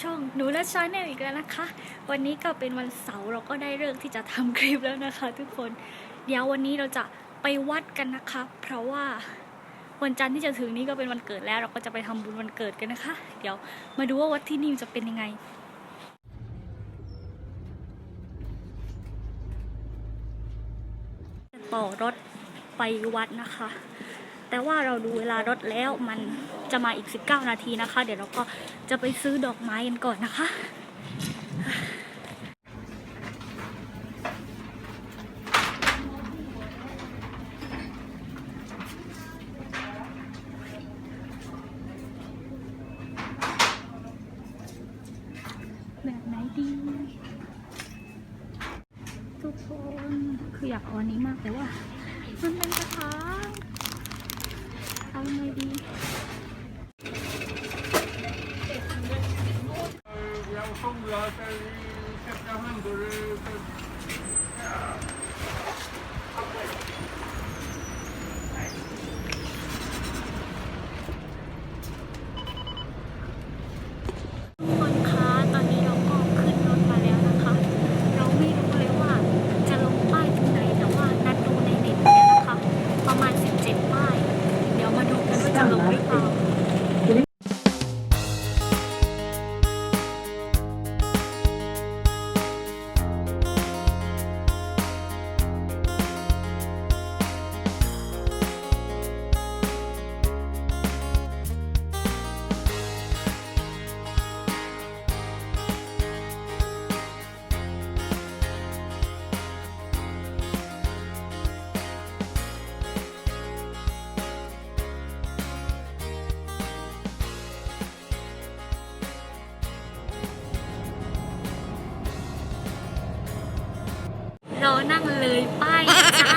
ช่องหนูและชาแนลอีกแล้วนะคะ วันนี้ก็เป็นวันเสาร์เราก็ได้เลิกที่จะทำคลิปแล้วนะคะ ทุกคนเดี๋ยววันนี้เราจะไปวัดกันนะคะ เพราะว่าวันจันทร์ที่จะถึงนี้ก็เป็นวันเกิดแล้ว เราก็จะไปทำบุญวันเกิดกันนะคะ เดี๋ยวมาดูว่าวัดที่นี่จะเป็นยังไงต่อรถไปวัดนะคะ แต่ว่าเราดูเวลารถแล้วมัน จะมาอีก 19 นาทีนะคะ เดี๋ยวเราก็จะไปซื้อดอกไม้กันก่อนนะคะแบบไหนดี ทุกคนคืออยากเอาอันนี้มากแต่ว่า มันเป็นกระถางเอาไงดี จะลงป้ายตรงไหนแต่ว่านัดดูในเน็ตแล้วนะคะประมา เรานั่งเลยป้ายจ้า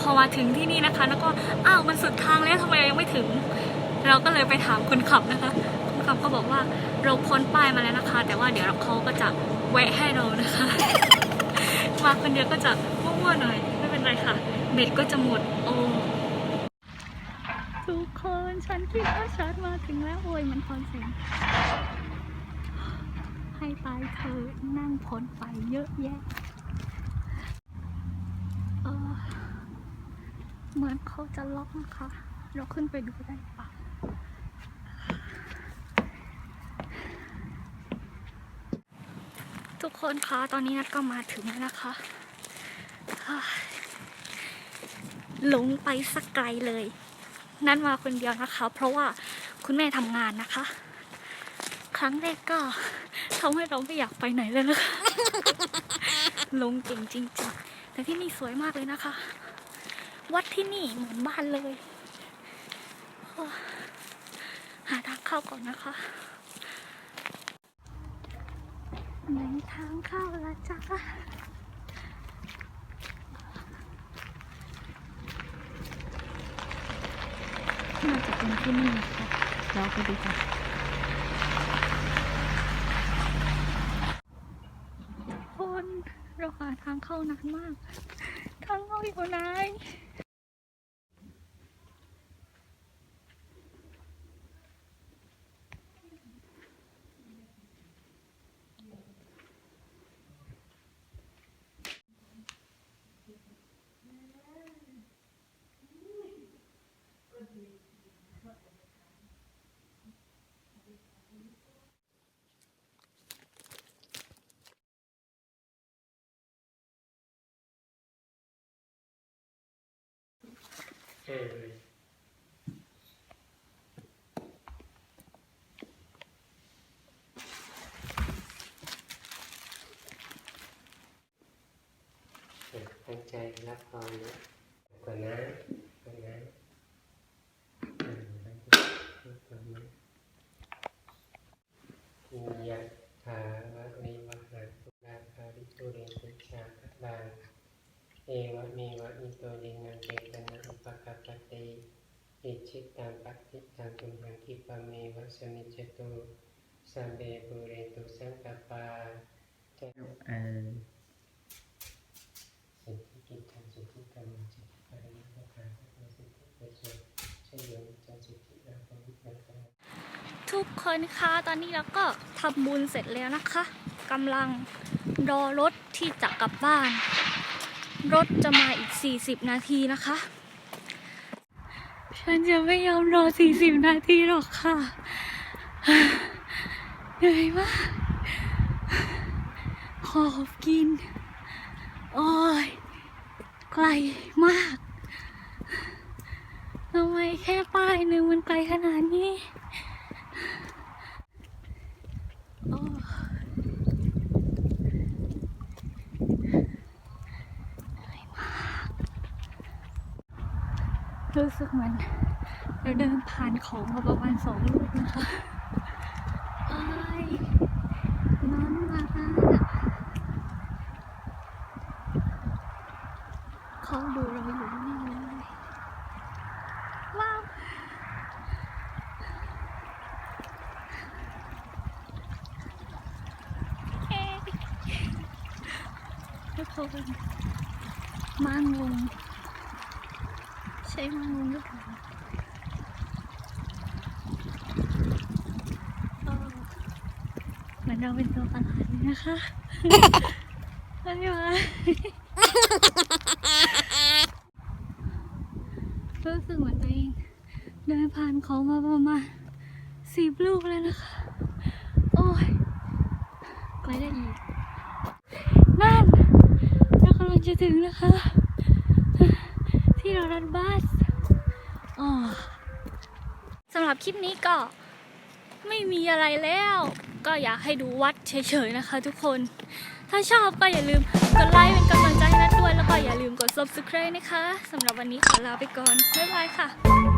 พอมาถึงที่นี่นะคะ แล้วก็อ้าวมันสุดทางแล้วทำไมยังไม่ถึง เราก็เลยไปถามคนขับนะคะคนขับก็บอกว่าเราพ้นป้ายมาแล้วนะคะ แต่ว่าเดี๋ยวเขาก็จะแวะให้เรานะคะ มาคนเดียวก็จะมั่วๆหน่อยไม่เป็นไรค่ะ เบ็ดก็จะหมดโอ้ทุกคนฉันคิดว่าฉันมาถึงแล้วโอ้ยมันพรเสียงให้ตายเธอนั่งพ้นไปเยอะแยะ เออ เหมือนเขาจะล็อกนะคะ เราขึ้นไปดูได้ปะทุกคนคะ ตอนนี้นัดก็มาถึงแล้วนะคะ หลงไปสักไกลเลย นัดมาคนเดียวนะคะ เพราะว่าคุณแม่ทำงานนะคะ ครั้งแรกก็ทำให้เราไม่อยากไปไหนเลยนะคะ ลงเก่งจริงๆ แต่ที่นี่สวยมากเลยนะคะ วัดที่นี่เหมือนบ้านเลย หาทางเข้าก่อนนะคะหนทางเข้าละจ้าน่าจะเป็นที่นี่นะคะเราไปดูกันคนเราหาทางเข้านานมาก ทางเข้าอยู่ไหน ตั้งใจรับพรนะก่อนนะก่อนนะอืมตั้งใจรับพรนะยะถาวะริวหาปุราภาริตุเรติชาคบา เอวะเมวะอิโตยินังเกตนะอุปกัปติอิชิตังปัฏฐิตังตุมหังคิปะเมวะสมิจตุสัมเบปุเรตุสังกปาจะเออสิทธิกิจทางสิทธิกรรมสิทธิปริยัติการสิทธิประโยชน์ใช้โยมจันสิทธิราภวิทยาการทุกคนคะตอนนี้เราก็ทำบุญเสร็จแล้วนะคะกำลังรอรถที่จะกลับบ้าน รถจะมาอีก 40 นาทีนะคะ ฉันจะไม่ยอมรอ 40 นาทีหรอกค่ะเหนื่อยมากขอบกิน โอ้ย ไกลมากทำไมแค่ป้ายหนึ่งมันไกลขนาดนี้ โอ้หนื่อยมาก รู้สึกเหมือนเราเดินผ่านของมาประมาณสองลูกนะคะไอ้น้อนมากอะเขาดูเราอยู่นี่เลยว้าวเอ๊ะทุกคนมางง ช่มางงหรือเปล่าเออเหมือนเราเป็นตัวประหลาดเลยนะคะไม่ไหวรู้สึกเหมือนตัวเองเดินผ่านเขามาประมาณสิบลูกเลยนะคะ โอ้ยไกลได้อีก นั่นเรากำลังจะถึงนะคะ ที่เรารันบัสอ๋อสำ หรับคลิปนี้ก็ไม่มีอะไรแล้ว ก็อยากให้ดูวัดเฉยๆนะคะทุกคน ถ้าชอบก็อย่าลืมกดไลค์เป็นกำลังใจให้นัดด้วย แล้วก็อย่าลืมกด subscribe นะคะสำหรับวันนี้ขอลาไปก่อน บ๊ายบายค่ะ